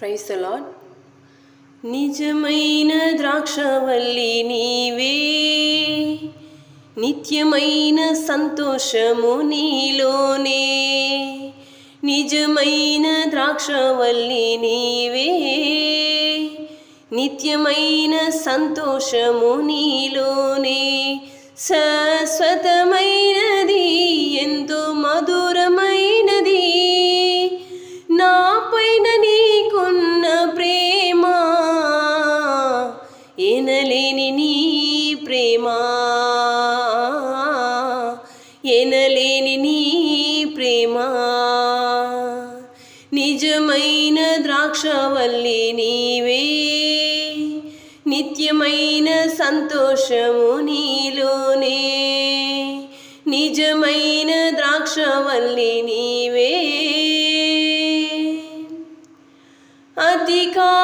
Price lord నిజమైన ద్రాక్షవల్లి నీవే. నిత్యమైన సంతోషము నీలోనే. నిజమైన ద్రాక్షవల్లి నీవే. నిత్యమైన సంతోషము నీలోనే. శాశ్వతమైన ఎనలేని నీ ప్రేమ. ఎనలేని నీ ప్రేమ. నిజమైన ద్రాక్షవల్లి నీవే. నిత్యమైన సంతోషము నీలోనే. నిజమైన ద్రాక్షవల్లి నీవే. అతికాంక్షణీయుడ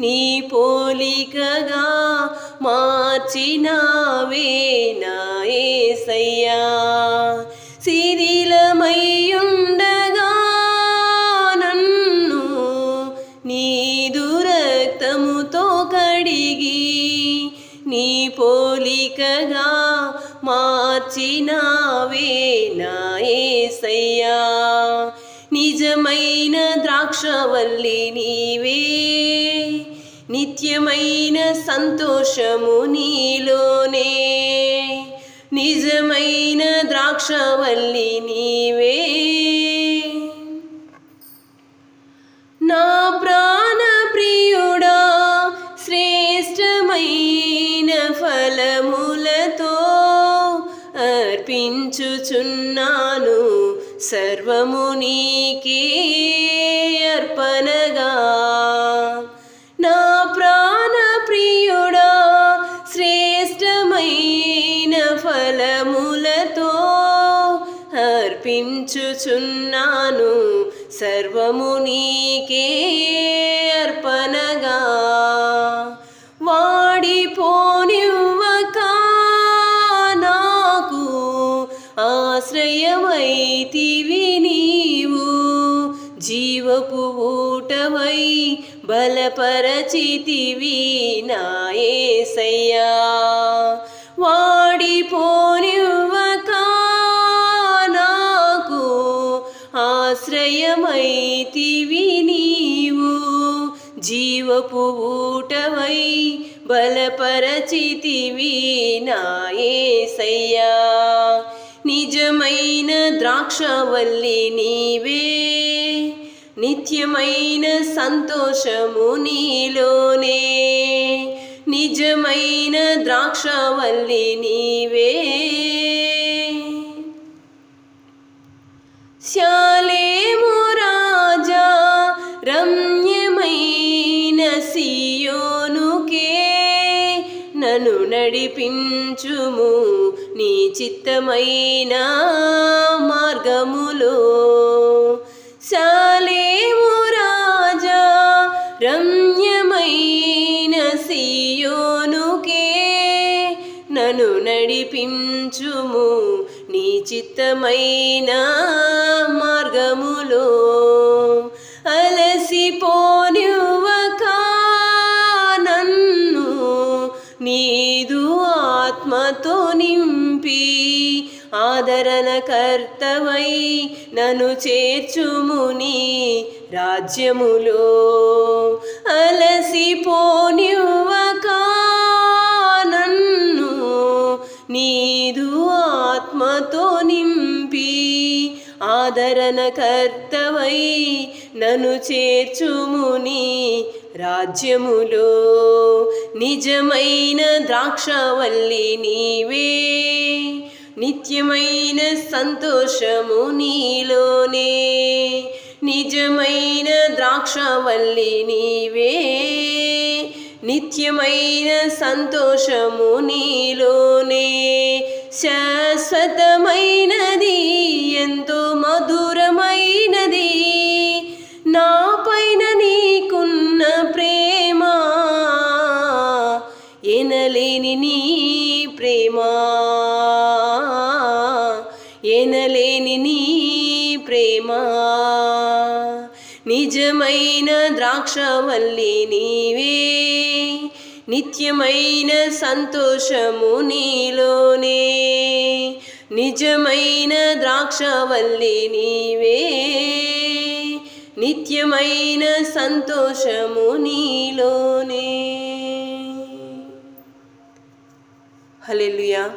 నీ పోలికగా మార్చినావే నా యేసయ్యా శిథిలమయ్యుండగా నన్ను నీదు రక్తముతో కడిగి నీ పోలికగా మార్చినావే నా యేసయ్యా నిజమైన ద్రాక్షవల్లి నీవే నిత్యమైన సంతోషము నీలోనే. నిజమైన ద్రాక్షవల్లి నీవే. నా ప్రాణ ప్రియుడా శ్రేష్టమైన ఫలములతో అర్పించుచున్నాను. సర్వము నీకే అర్పణగా అర్పించుచున్నాను. సర్వము నీకే అర్పణగా. వాడిపోనివ్వక నాకు ఆశ్రయమైతివి నీవు. జీవపు ఊటవై బలపరచితివి నాయసయ్యా జీవపు ఊటవై బలపరచితివి నాయసయ్యా నిజమైన ద్రాక్షవల్లి నీవే నిత్యమైన సంతోషము నీలోనే. నిజమైన ద్రాక్షవల్లి నీవే నన్ను నడిపించుము. నీ చిత్తమైన మార్గములో. సాలేము రాజా రమ్యమైన సియోనుకే. నన్ను నడిపించుము. నీ చిత్తమైన మార్గములో. అలసిపో ఆత్మతో నింపి ఆదరణకర్తవై నన్ను చేర్చుముని రాజ్యములో. అలసిపోనివ్వక నన్ను నీదు ఆత్మతో నింపి ఆదరణకర్తవై నన్ను చేర్చుముని రాజ్యములో నిజమైన ద్రాక్షవల్లి నీవే. నిత్యమైన సంతోషము నీలోనే. నిజమైన ద్రాక్షవల్లి నీవే. నిత్యమైన సంతోషము నీలోనే. శాశ్వతమైనది ఎంత లేని నీ ప్రేమ. నిజమైన ద్రాక్షవల్లి నీవే. నిత్యమైన సంతోషము నీలోనే. నిజమైన ద్రాక్షవల్లి నీవే. నిత్యమైన సంతోషము నీలోనే. హలెలుయా